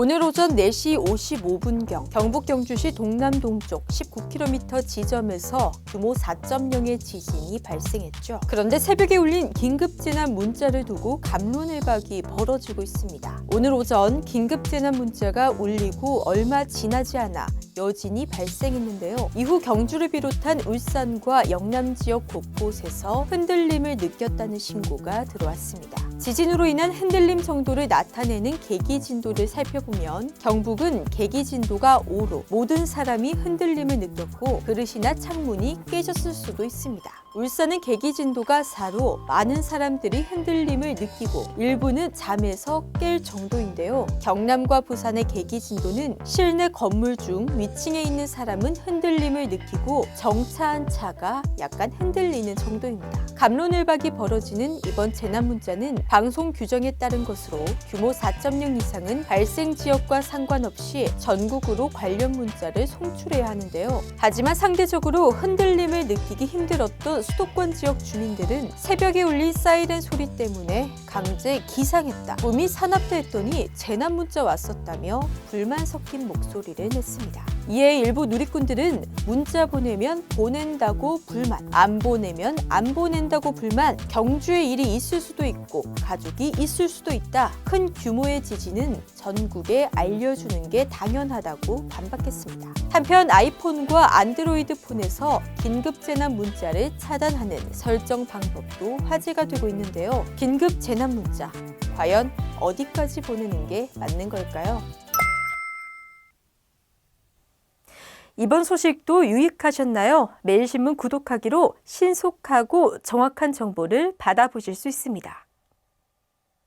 오늘 오전 4시 55분경 경북 경주시 동남 동쪽 19km 지점에서 규모 4.0의 지진이 발생했죠. 그런데 새벽에 울린 긴급재난 문자를 두고 감론을박이 벌어지고 있습니다. 오늘 오전 긴급재난 문자가 울리고 얼마 지나지 않아 여진이 발생했는데요. 이후 경주를 비롯한 울산과 영남 지역 곳곳에서 흔들림을 느꼈다는 신고가 들어왔습니다. 지진으로 인한 흔들림 정도를 나타내는 계기 진도를 살펴 보면 경북은 계기 진도가 5로 모든 사람이 흔들림을 느꼈고 그릇이나 창문이 깨졌을 수도 있습니다. 울산은 계기 진도가 4로 많은 사람들이 흔들림을 느끼고 일부는 잠에서 깰 정도인데요. 경남과 부산의 계기 진도는 실내 건물 중 위층에 있는 사람은 흔들림을 느끼고 정차한 차가 약간 흔들리는 정도입니다. 감론을박이 벌어지는 이번 재난 문자는 방송 규정에 따른 것으로 규모 4.0 이상은 발생 지역과 상관없이 전국으로 관련 문자를 송출해야 하는데요. 하지만 상대적으로 흔들림을 느끼기 힘들었던 수도권 지역 주민들은 새벽에 울린 사이렌 소리 때문에 강제 기상했다. 몸이 사납다 했더니 재난 문자 왔었다며 불만 섞인 목소리를 냈습니다. 이에 일부 누리꾼들은 문자 보내면 보낸다고 불만, 안 보내면 안 보낸다고 불만, 경주에 일이 있을 수도 있고 가족이 있을 수도 있다. 큰 규모의 지진은 전국에 알려주는 게 당연하다고 반박했습니다. 한편 아이폰과 안드로이드 폰에서 긴급 재난 문자를 차단하는 설정 방법도 화제가 되고 있는데요. 긴급 재난 문자 과연 어디까지 보내는 게 맞는 걸까요? 이번 소식도 유익하셨나요? 매일신문 구독하기로 신속하고 정확한 정보를 받아보실 수 있습니다.